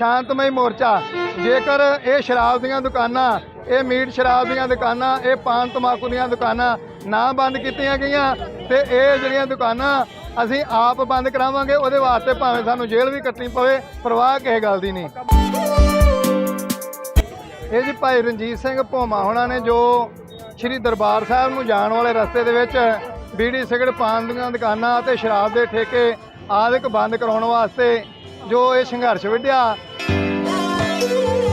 ਸ਼ਾਂਤਮਈ ਮੋਰਚਾ। ਜੇਕਰ ਇਹ ਸ਼ਰਾਬ ਦੀਆਂ ਦੁਕਾਨਾਂ, ਇਹ ਮੀਟ ਸ਼ਰਾਬ ਦੀਆਂ ਦੁਕਾਨਾਂ, ਇਹ ਪਾਨ ਤਮਾਕੂ ਦੀਆਂ ਦੁਕਾਨਾਂ ਨਾ ਬੰਦ ਕੀਤੀਆਂ ਗਈਆਂ, ਤੇ ਇਹ ਜਿਹੜੀਆਂ ਦੁਕਾਨਾਂ ਅਸੀਂ ਆਪ ਬੰਦ ਕਰਾਵਾਂਗੇ, ਉਹਦੇ ਵਾਸਤੇ ਭਾਵੇਂ ਸਾਨੂੰ ਜੇਲ੍ਹ ਵੀ ਕੱਟਣੀ ਪਵੇ, ਪਰਵਾਹ ਕਿਸੇ ਗੱਲ ਦੀ ਨਹੀਂ। ਇਹ ਜੀ ਭਾਈ ਰਣਜੀਤ ਸਿੰਘ ਭੋਮਾ ਹੋਣਾ ਨੇ, ਜੋ ਸ੍ਰੀ ਦਰਬਾਰ ਸਾਹਿਬ ਨੂੰ ਜਾਣ ਵਾਲੇ ਰਸਤੇ ਦੇ ਵਿੱਚ ਬੀੜੀ ਸਿਗਰਟ ਪਾਨ ਦੀਆਂ ਦੁਕਾਨਾਂ ਅਤੇ ਸ਼ਰਾਬ ਦੇ ਠੇਕੇ ਆਦਿਕ ਬੰਦ ਕਰਾਉਣ ਵਾਸਤੇ ਜੋ ਇਹ ਸੰਘਰਸ਼ ਵਿੱਢਿਆ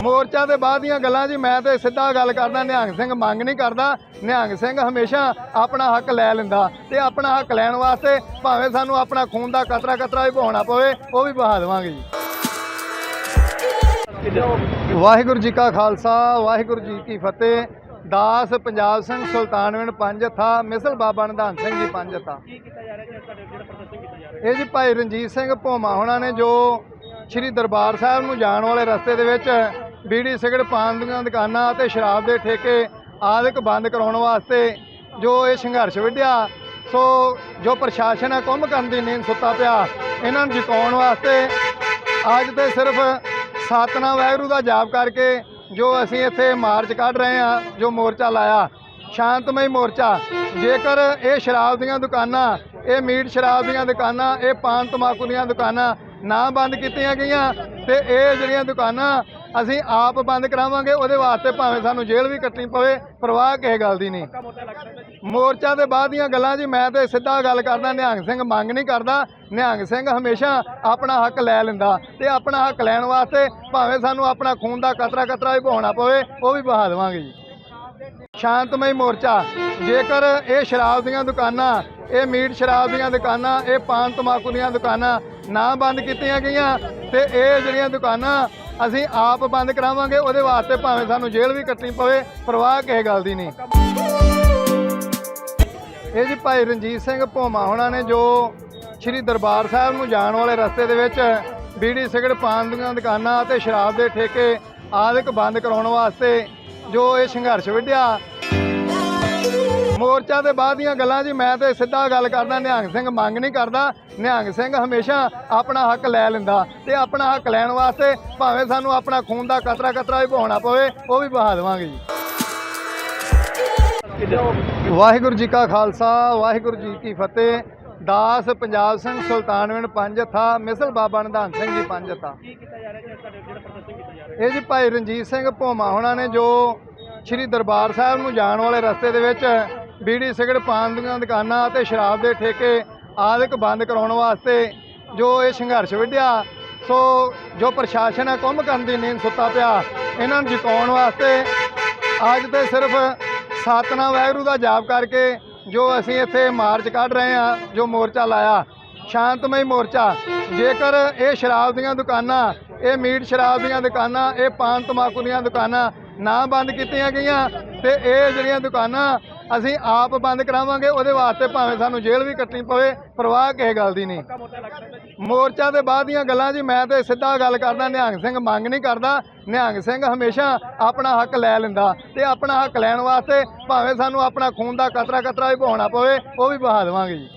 ਮੋਰਚਾ ਦੇ ਬਾਅਦ ਦੀਆਂ ਗੱਲਾਂ ਜੀ ਮੈਂ ਤੇ ਸਿੱਧਾ ਗੱਲ ਕਰਦਾ ਨਿਹੰਗ ਸਿੰਘ ਮੰਗ ਨਹੀਂ ਕਰਦਾ। ਨਿਹੰਗ ਸਿੰਘ ਹਮੇਸ਼ਾ ਆਪਣਾ ਹੱਕ ਲੈ ਲੈਂਦਾ ਤੇ ਆਪਣਾ ਹੱਕ ਲੈਣ ਵਾਸਤੇ ਭਾਵੇਂ ਸਾਨੂੰ ਆਪਣਾ ਖੂਨ ਦਾ ਕਤਰਾ ਕਤਰਾ ਵੀ ਬਹਾਉਣਾ ਪਵੇ ਉਹ ਵੀ ਬਹਾ ਦੇਵਾਂਗੇ ਜੀ। ਵਾਹਿਗੁਰੂ ਜੀ ਕਾ ਖਾਲਸਾ ਵਾਹਿਗੁਰੂ ਜੀ ਕੀ ਫਤਿਹ। ਦਾਸ ਪੰਜਾਬ ਸਿੰਘ ਸੁਲਤਾਨਵਿੰਦ ਪੰਜਥਾ ਮਿਸਲ ਬਾਬਾ ਨਿਧਾਨ ਸਿੰਘ ਜੀ ਪੰਜਥਾ ਇਹ ਜੀ ਭਾਈ ਰਣਜੀਤ ਸਿੰਘ ਭੋਮਾ ਹੋਣਾ ਨੇ ਜੋ ਸ੍ਰੀ ਦਰਬਾਰ ਸਾਹਿਬ ਨੂੰ ਜਾਣ ਵਾਲੇ ਰਸਤੇ ਦੇ ਵਿੱਚ ਬੀੜੀ ਸਿਗਰਟ ਪਾਨ ਦੀਆਂ ਦੁਕਾਨਾਂ ਅਤੇ ਸ਼ਰਾਬ ਦੇ ਠੇਕੇ ਆਦਿਕ ਬੰਦ ਕਰਾਉਣ ਵਾਸਤੇ ਜੋ ਇਹ ਸੰਘਰਸ਼ ਵਿੱਢਿਆ, ਸੋ ਜੋ ਪ੍ਰਸ਼ਾਸਨ ਹੈ ਕੁੰਭ ਕਰਨ ਦੀ ਨੀਂਦ ਸੁੱਤਾ ਪਿਆ। ਇਹਨਾਂ ਨੂੰ ਜਿਤਾਉਣ ਵਾਸਤੇ ਅੱਜ ਤੇ ਸਿਰਫ ਸਤਨਾਮ ਵਾਹਿਗੁਰੂ ਦਾ ਜਾਪ ਕਰਕੇ ਜੋ ਅਸੀਂ ਇੱਥੇ ਮਾਰਚ ਕੱਢ ਰਹੇ ਹਾਂ, ਜੋ ਮੋਰਚਾ ਲਾਇਆ, ਸ਼ਾਂਤਮਈ ਮੋਰਚਾ, ਜੇਕਰ ਇਹ ਸ਼ਰਾਬ ਦੀਆਂ ਦੁਕਾਨਾਂ, ਇਹ ਮੀਟ ਸ਼ਰਾਬ ਦੀਆਂ ਦੁਕਾਨਾਂ, ਇਹ ਪਾਨ ਤਮਾਕੂ ਦੀਆਂ ਦੁਕਾਨਾਂ ਨਾ ਬੰਦ ਕੀਤੀਆਂ ਗਈਆਂ, ਤੇ ਇਹ ਜਿਹੜੀਆਂ ਦੁਕਾਨਾਂ ਅਸੀਂ ਆਪ ਬੰਦ ਕਰਾਵਾਂਗੇ, ਉਹਦੇ ਵਾਸਤੇ ਭਾਵੇਂ ਸਾਨੂੰ ਜੇਲ੍ਹ ਵੀ ਕੱਟਣੀ ਪਵੇ, ਪਰਵਾਹ ਕਿਸੇ ਗੱਲ ਦੀ ਨਹੀਂ। ਮੋਰਚਾ ਦੇ ਬਾਅਦ ਦੀਆਂ ਗੱਲਾਂ ਜੀ, ਮੈਂ ਤੇ ਸਿੱਧਾ ਗੱਲ ਕਰਦਾ, ਨਿਹੰਗ ਸਿੰਘ ਮੰਗ ਨਹੀਂ ਕਰਦਾ। ਨਿਹੰਗ ਸਿੰਘ ਹਮੇਸ਼ਾ ਆਪਣਾ ਹੱਕ ਲੈ ਲੈਂਦਾ ਤੇ ਆਪਣਾ ਹੱਕ ਲੈਣ ਵਾਸਤੇ ਭਾਵੇਂ ਸਾਨੂੰ ਆਪਣਾ ਖੂਨ ਦਾ ਕਤਰਾ ਕਤਰਾ ਵੀ ਬਹਾਉਣਾ ਪਵੇ, ਉਹ ਵੀ ਬਹਾ ਦੇਵਾਂਗੇ ਜੀ। ਸ਼ਾਂਤਮਈ ਮੋਰਚਾ, ਜੇਕਰ ਇਹ ਸ਼ਰਾਬ ਦੀਆਂ ਦੁਕਾਨਾਂ, ਇਹ ਮੀਟ ਸ਼ਰਾਬ ਦੀਆਂ ਦੁਕਾਨਾਂ, ਇਹ ਪਾਨ ਤਮਾਕੂ ਦੀਆਂ ਦੁਕਾਨਾਂ ਨਾ ਬੰਦ ਕੀਤੀਆਂ ਗਈਆਂ ਤੇ ਇਹ ਜਿਹੜੀਆਂ ਦੁਕਾਨਾਂ ਅਸੀਂ ਆਪ ਬੰਦ ਕਰਾਵਾਂਗੇ, ਉਹਦੇ ਵਾਸਤੇ ਭਾਵੇਂ ਸਾਨੂੰ ਜੇਲ੍ਹ ਵੀ ਕੱਟਣੀ ਪਵੇ, ਪਰਵਾਹ ਕਿਸੇ ਗੱਲ ਦੀ ਨਹੀਂ। ਇਹ ਜੀ ਭਾਈ ਰਣਜੀਤ ਸਿੰਘ ਭੋਮਾ ਹੋਣਾ ਨੇ, ਜੋ ਸ੍ਰੀ ਦਰਬਾਰ ਸਾਹਿਬ ਨੂੰ ਜਾਣ ਵਾਲੇ ਰਸਤੇ ਦੇ ਵਿੱਚ ਬੀੜੀ ਸਿਗਰਟ ਪਾਨ ਦੀਆਂ ਦੁਕਾਨਾਂ ਅਤੇ ਸ਼ਰਾਬ ਦੇ ਠੇਕੇ ਆਦਿਕ ਬੰਦ ਕਰਾਉਣ ਵਾਸਤੇ ਜੋ ਇਹ ਸੰਘਰਸ਼ ਵਿੱਢਿਆ ਮੋਰਚਾ ਦੇ ਬਾਅਦ ਦੀਆਂ ਗੱਲਾਂ ਜੀ ਮੈਂ ਤੇ ਸਿੱਧਾ ਗੱਲ ਕਰਦਾ ਨਿਹੰਗ ਸਿੰਘ ਮੰਗ ਨਹੀਂ ਕਰਦਾ। ਨਿਹੰਗ ਸਿੰਘ ਹਮੇਸ਼ਾ ਆਪਣਾ ਹੱਕ ਲੈ ਲੈਂਦਾ ਤੇ ਆਪਣਾ ਹੱਕ ਲੈਣ ਵਾਸਤੇ ਭਾਵੇਂ ਸਾਨੂੰ ਆਪਣਾ ਖੂਨ ਦਾ ਕਤਰਾ ਕਤਰਾ ਵੀ ਬਹਾਉਣਾ ਪਵੇ ਉਹ ਵੀ ਬਹਾ ਦੇਵਾਂਗੇ ਜੀ। ਵਾਹਿਗੁਰੂ ਜੀ ਕਾ ਖਾਲਸਾ ਵਾਹਿਗੁਰੂ ਜੀ ਕੀ ਫਤਿਹ। ਦਾਸ ਪੰਜਾਬ ਸਿੰਘ ਸੁਲਤਾਨਵਿੰਦ ਪੰਜਥਾ ਮਿਸਲ ਬਾਬਾ ਨਿਧਾਨ ਸਿੰਘ ਜੀ ਪੰਜਥਾ ਇਹ ਜੀ ਭਾਈ ਰਣਜੀਤ ਸਿੰਘ ਭੋਮਾ ਹੋਣਾ ਨੇ ਜੋ ਸ੍ਰੀ ਦਰਬਾਰ ਸਾਹਿਬ ਨੂੰ ਜਾਣ ਵਾਲੇ ਰਸਤੇ ਦੇ ਵਿੱਚ ਬੀੜੀ ਸਿਗਰਟ ਪਾਨ ਦੀਆਂ ਦੁਕਾਨਾਂ ਅਤੇ ਸ਼ਰਾਬ ਦੇ ਠੇਕੇ ਆਦਿਕ ਬੰਦ ਕਰਾਉਣ ਵਾਸਤੇ ਜੋ ਇਹ ਸੰਘਰਸ਼ ਵਿੱਢਿਆ, ਸੋ ਜੋ ਪ੍ਰਸ਼ਾਸਨ ਹੈ ਕੁੰਭ ਕਰਨ ਦੀ ਨੀਂਦ ਸੁੱਤਾ ਪਿਆ, ਇਹਨਾਂ ਨੂੰ ਜਿਤਾਉਣ ਵਾਸਤੇ ਅੱਜ ਤੇ ਸਿਰਫ ਸਤਨਾਮ ਵਾਹਿਗੁਰੂ ਦਾ ਜਾਪ ਕਰਕੇ ਜੋ ਅਸੀਂ ਇੱਥੇ ਮਾਰਚ ਕੱਢ ਰਹੇ ਹਾਂ, ਜੋ ਮੋਰਚਾ ਲਾਇਆ, ਸ਼ਾਂਤਮਈ ਮੋਰਚਾ, ਜੇਕਰ ਇਹ ਸ਼ਰਾਬ ਦੀਆਂ ਦੁਕਾਨਾਂ, ਇਹ ਮੀਟ ਸ਼ਰਾਬ ਦੀਆਂ ਦੁਕਾਨਾਂ, ਇਹ ਪਾਨ ਤਮਾਕੂ ਦੀਆਂ ਦੁਕਾਨਾਂ ਨਾ ਬੰਦ ਕੀਤੀਆਂ ਗਈਆਂ ਤੇ ਇਹ ਜਿਹੜੀਆਂ ਦੁਕਾਨਾਂ ਅਸੀਂ ਆਪ ਬੰਦ ਕਰਾਵਾਂਗੇ, ਉਹਦੇ ਵਾਸਤੇ ਭਾਵੇਂ ਸਾਨੂੰ ਜੇਲ੍ਹ ਵੀ ਕੱਟਣੀ ਪਵੇ, ਪਰਵਾਹ ਕਿਸੇ ਗੱਲ ਦੀ ਨਹੀਂ। ਮੋਰਚਾ ਦੇ ਬਾਅਦ ਦੀਆਂ ਗੱਲਾਂ ਜੀ, ਮੈਂ ਤੇ ਸਿੱਧਾ ਗੱਲ ਕਰਦਾ, ਨਿਹੰਗ ਸਿੰਘ ਮੰਗ ਨਹੀਂ ਕਰਦਾ। ਨਿਹੰਗ ਸਿੰਘ ਹਮੇਸ਼ਾ ਆਪਣਾ ਹੱਕ ਲੈ ਲੈਂਦਾ ਤੇ ਆਪਣਾ ਹੱਕ ਲੈਣ ਵਾਸਤੇ ਭਾਵੇਂ ਸਾਨੂੰ ਆਪਣਾ ਖੂਨ ਦਾ ਕਤਰਾ ਕਤਰਾ ਵੀ ਬਹਾਉਣਾ ਪਵੇ, ਉਹ ਵੀ ਬਹਾ ਦੇਵਾਂਗੇ ਜੀ।